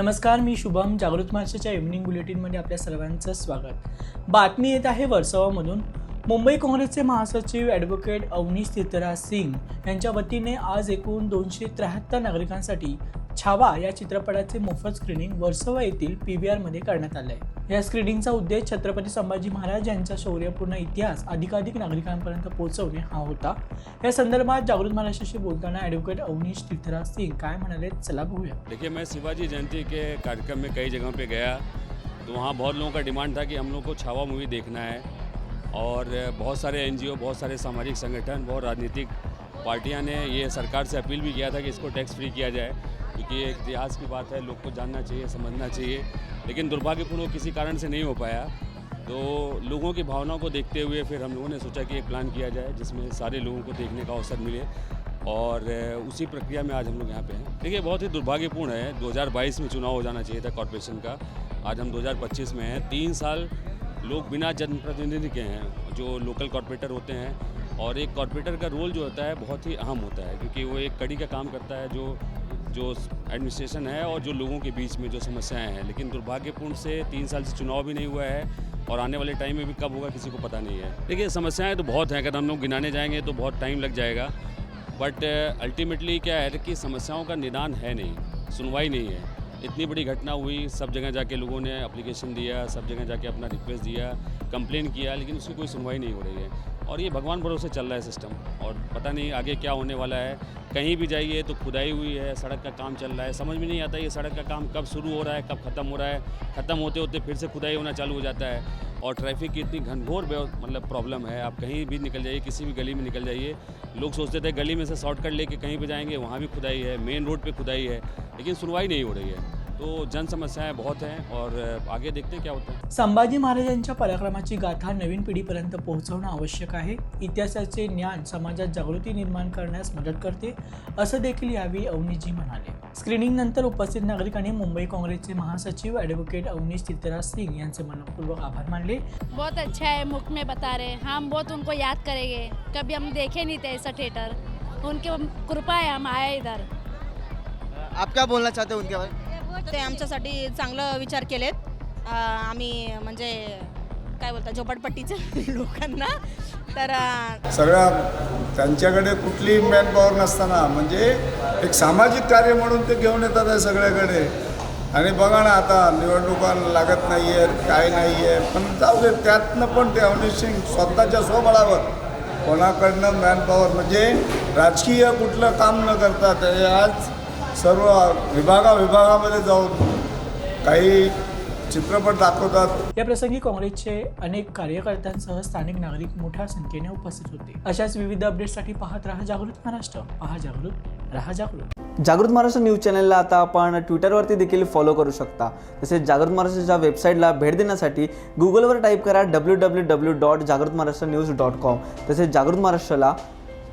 नमस्कार मी शुभम जागृत महाराष्ट्राच्या इव्हनिंग बुलेटिनमध्ये आपल्या सर्वांचं स्वागत. बातमी येत आहे वर्सोवामधून. मुंबई काँग्रेसचे महासचिव ॲडव्होकेट अवनीश तीर्थराज सिंग यांच्या वतीने आज एकूण दोनशे त्र्याहत्तर नागरिकांसाठी छावा या चित्रपटाचे मोफत स्क्रीनिंग वर्सोवा येथील पी व्ही आरमध्ये करण्यात आलं आहे या स्क्रीनिंगचा उद्देश छत्रपती संभाजी महाराज यांचा शौर्यपूर्ण इतिहास अधिकाधिक नागरिकांपर्यंत पोहोचवणे हा होता. या संदर्भात जागृत महाराष्ट्राशी बोलताना ॲडव्होकेट अवनीश तीर्थराज सिंग काय म्हणाले चला बघूया. देखिए मैं शिवाजी जयंती के कार्यक्रम में कई जगहों पे गया तो वहाँ बहुत लोगों का डिमांड था कि हम लोग को छावा मूवी देखना है। और बहुत सारे एन बहुत सारे सामाजिक संगठन बहुत राजनीतिक पार्टियां ने ये सरकार से अपील भी किया था कि इसको टैक्स फ्री किया जाए। क्योंकि ये एक इतिहास की बात है, लोग को जानना चाहिए, समझना चाहिए। लेकिन दुर्भाग्यपूर्ण वो किसी कारण से नहीं हो पाया। तो लोगों की भावनाओं को देखते हुए फिर हम लोगों ने सोचा कि एक प्लान किया जाए, जिसमें सारे लोगों को देखने का अवसर मिले। और उसी प्रक्रिया में आज हम लोग यहाँ पे हैं। देखिए, बहुत ही दुर्भाग्यपूर्ण है 2022 में चुनाव हो जाना चाहिए था कॉरपोरेशन का। आज हम 2025 में हैं। तीन साल लोग बिना जनप्रतिनिधि के हैं, जो लोकल कॉरपोरेटर होते हैं। और एक कॉरपोरेटर का रोल जो होता है, बहुत ही अहम होता है, क्योंकि वो एक कड़ी का काम करता है, जो जो एडमिनिस्ट्रेशन है और जो लोगों के बीच में जो समस्याएँ हैं। लेकिन दुर्भाग्यपूर्ण से तीन साल से चुनाव भी नहीं हुआ है और आने वाले टाइम में भी कब होगा किसी को पता नहीं है। देखिए, समस्याएँ तो बहुत हैं। अगर हम लोग गिनाने जाएँगे तो बहुत टाइम लग जाएगा। बट अल्टीमेटली क्या है कि समस्याओं का निदान है नहीं, सुनवाई नहीं है। इतनी बड़ी घटना हुई, सब जगह जाके लोगों ने अप्लीकेशन दिया, सब जगह जाके अपना रिक्वेस्ट दिया कंप्लेन किया, लेकिन उसकी कोई सुनवाई नहीं हो रही है। और ये भगवान भरोसे चल रहा है सिस्टम और पता नहीं आगे क्या होने वाला है। कहीं भी जाइए तो खुदाई हुई है, सड़क का काम चल रहा है। समझ में नहीं आता ये सड़क का काम कब शुरू हो रहा है, कब ख़त्म हो रहा है। ख़त्म होते होते फिर से खुदाई होना चालू हो जाता है। और ट्रैफ़िक की इतनी घनघोर मतलब प्रॉब्लम है। आप कहीं भी निकल जाइए, किसी भी गली में निकल जाइए। लोग सोचते थे गली में से शॉर्टकट लेके कहीं भी जाएँगे, वहाँ भी खुदाई है मेन रोड पर खुदाई है। लेकिन सुनवाई नहीं हो रही है। तो जन समस्याएं बहुत हैं और आगे देखते हैं क्या होता है। संभाजी महाराजांच्या पराक्रमाची गाथा नवीन पिढीपर्यंत पोहोचवणं आवश्यक आहे. इतिहासाचे ज्ञान समाजात जागृती निर्माण करण्यास मदत करते असं देखील यावेळी अवनीजी म्हणाले. स्क्रीनिंग नंतर उपस्थित नागरिकांनी मुंबई काँग्रेसचे महासचिव ॲडव्होकेट अवनीश तीर्थराज सिंग यांचे मनपूर्वक आभार मानले. बहुत अच्छा है मुख में बता रहे हैं. हम बहुत उनको याद करेंगे. कभी हम देखे नहीं थे ऐसा थिएटर उनकी कृपा है हम आए इधर. आप क्या बोलना चाहते हो उनके बारे में? ते आमच्यासाठी चांगलं विचार केलेत. आम्ही म्हणजे काय बोलता झोपडपट्टीच्या लोकांना. तर सगळ्या त्यांच्याकडे कुठली मॅन पॉवर नसताना म्हणजे एक सामाजिक कार्य म्हणून ते घेऊन येतात आहे सगळ्याकडे. आणि बघा ना आता निवडणुका लागत नाही आहेत काय नाही आहे पण जाऊ दे त्यातनं पण ते अवनीश सिंग स्वतःच्या स्वबळावर कोणाकडनं मॅन पॉवर म्हणजे राजकीय कुठलं काम न करता ते आज सर्व विभागा विभागामध्ये जाऊन काही चित्रपट दाखवतात. या प्रसंगी काँग्रेसचे अनेक कार्यकर्त्यांसह स्थानिक नागरिक मोठ्या संख्येने उपस्थित होते. अशाच विविध अपडेट्ससाठी पाहत राहा जागृत महाराष्ट्र. पहा जागृत राहा जागृत. जागृत महाराष्ट्र न्यूज चॅनलला आता आपण ट्विटरवरती देखील फॉलो करू शकता. तसेच जागृत महाराष्ट्राच्या वेबसाईटला भेट देण्यासाठी गुगलवर टाईप करा डब्ल्यू डब्ल्यू डब्ल्यू डॉट जागृत महाराष्ट्र न्यूज डॉट कॉम तसेच जागृत महाराष्ट्राला